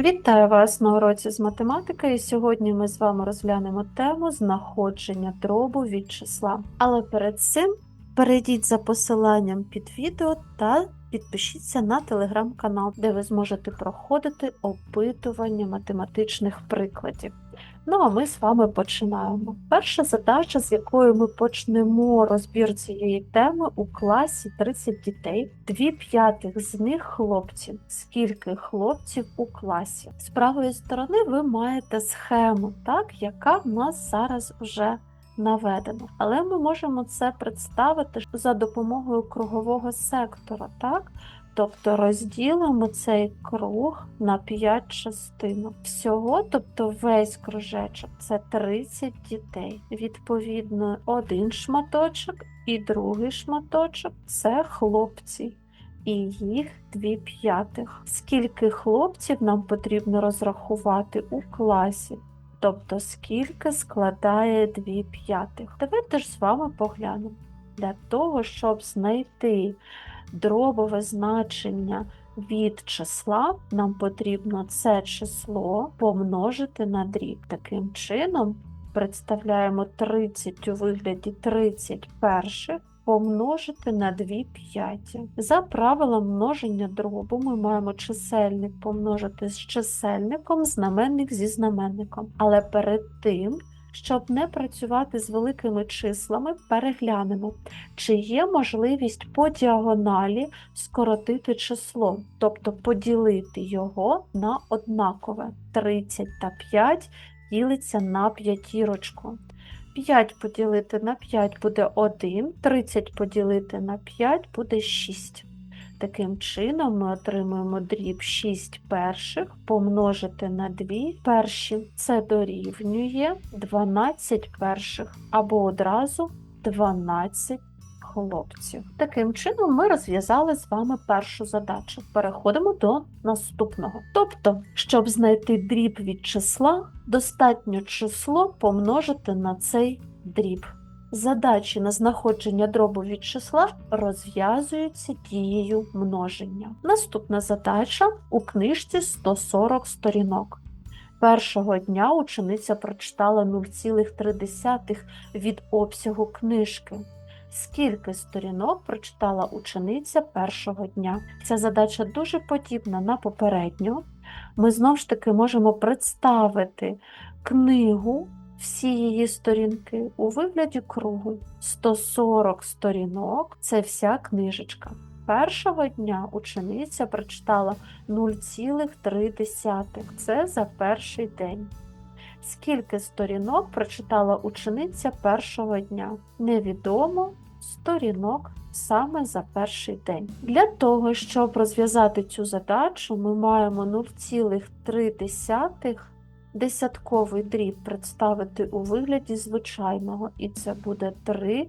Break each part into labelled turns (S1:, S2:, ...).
S1: Вітаю вас на уроці з математики. І сьогодні ми з вами розглянемо тему знаходження дробу від числа. Але перед цим перейдіть за посиланням під відео та підпишіться на телеграм-канал, де ви зможете проходити опитування математичних прикладів. Ну а ми з вами починаємо. Перша задача, з якою ми почнемо розбір цієї теми у класі 30 дітей, дві п'ятих з них хлопці. Скільки хлопців у класі? З правої сторони ви маєте схему, так, яка в нас зараз вже наведена. Але ми можемо це представити за допомогою кругового сектора, так? Тобто розділимо цей круг на 5 частинок. Всього, тобто весь кружечок це 30 дітей. Відповідно, один шматочок і другий шматочок це хлопці. І їх дві п'ятих. Скільки хлопців нам потрібно розрахувати у класі? Тобто, скільки складає дві п'ятих? Давайте ж з вами поглянемо. Для того, щоб знайти дробове значення від числа, нам потрібно це число помножити на дріб. Таким чином, представляємо 30 у вигляді 30 перших помножити на 2 п'яті. За правилом множення дробу ми маємо чисельник помножити з чисельником, знаменник зі знаменником. Але перед тим, щоб не працювати з великими числами, переглянемо, чи є можливість по діагоналі скоротити число, тобто поділити його на однакове. 30 та 5 ділиться на п'ятірочку. 5 поділити на 5 буде 1, 30 поділити на 5 буде 6. Таким чином ми отримуємо дріб 6 перших помножити на 2 перші. Це дорівнює 12 перших або одразу 12 хлопців. Таким чином ми розв'язали з вами першу задачу. Переходимо до наступного. Тобто, щоб знайти дріб від числа, достатньо число помножити на цей дріб. Задачі на знаходження дробу від числа розв'язуються дією множення. Наступна задача у книжці 140 сторінок. Першого дня учениця прочитала 0,3 від обсягу книжки. Скільки сторінок прочитала учениця першого дня? Ця задача дуже подібна на попередню. Ми знову ж таки можемо представити книгу всі її сторінки у вигляді кругу. 140 сторінок це вся книжечка. Першого дня учениця прочитала 0,3. Це за перший день. Скільки сторінок прочитала учениця першого дня? Невідомо сторінок саме за перший день. Для того, щоб розв'язати цю задачу, ми маємо 0,3 десятковий дріб представити у вигляді звичайного, і це буде 3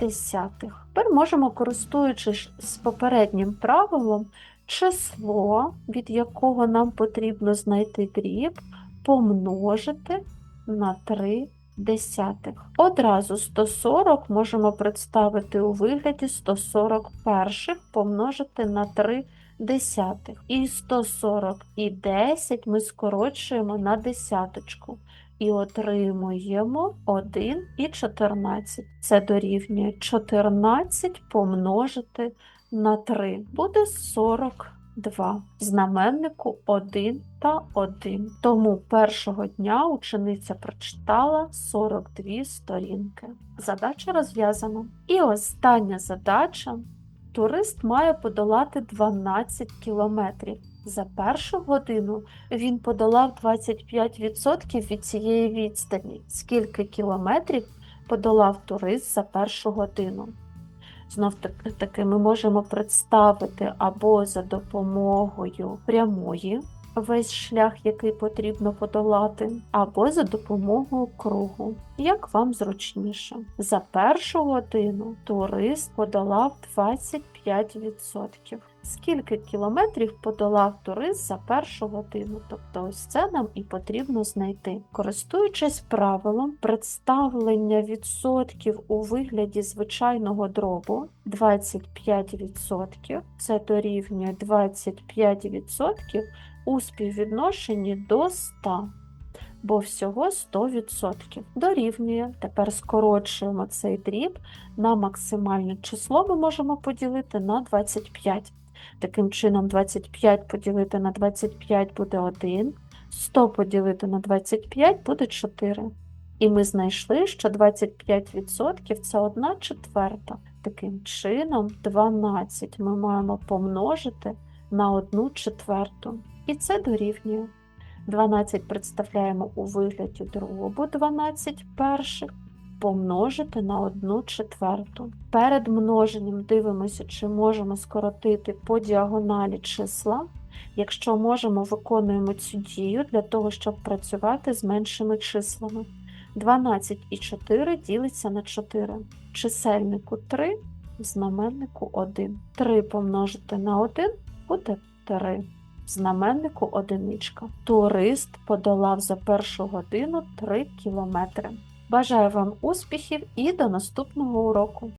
S1: десятих. Тепер можемо, користуючись з попереднім правилом, число, від якого нам потрібно знайти дріб, помножити на 3 десятих. Одразу 140 можемо представити у вигляді 141 помножити на 3 десятих. І 140 і 10 ми скорочуємо на десяточку. І отримуємо 1 і 14. Це дорівнює 14 помножити на 3. Буде 42. В знаменнику 1 та 1. Тому першого дня учениця прочитала 42 сторінки. Задача розв'язана. І остання задача. Турист має подолати 12 кілометрів. За першу годину він подолав 25% від цієї відстані. Скільки кілометрів подолав турист за першу годину? Знов таки ми можемо представити або за допомогою прямої весь шлях, який потрібно подолати, або за допомогою кругу, як вам зручніше. За першу годину турист подолав 25%. Скільки кілометрів подолав турист за першу годину? Тобто ось це нам і потрібно знайти. Користуючись правилом представлення відсотків у вигляді звичайного дробу 25%, це дорівнює 25% у співвідношенні до 100, бо всього 100%. Дорівнює. Тепер скорочуємо цей дріб на максимальне число ми можемо поділити на 25. Таким чином, 25 поділити на 25 буде 1, 100 поділити на 25 буде 4. І ми знайшли, що 25% це 1 четверта. Таким чином, 12 ми маємо помножити на 1 четверту. І це дорівнює. 12 представляємо у вигляді дробу 12 перших помножити на 1 четверту. Перед множенням дивимося, чи можемо скоротити по діагоналі числа. Якщо можемо, виконуємо цю дію для того, щоб працювати з меншими числами. 12 і 4 ділиться на 4. В чисельнику 3, в знаменнику 1. 3 помножити на 1 буде 3. В знаменнику одиничка. Турист подолав за першу годину 3 кілометри. Бажаю вам успіхів і до наступного уроку!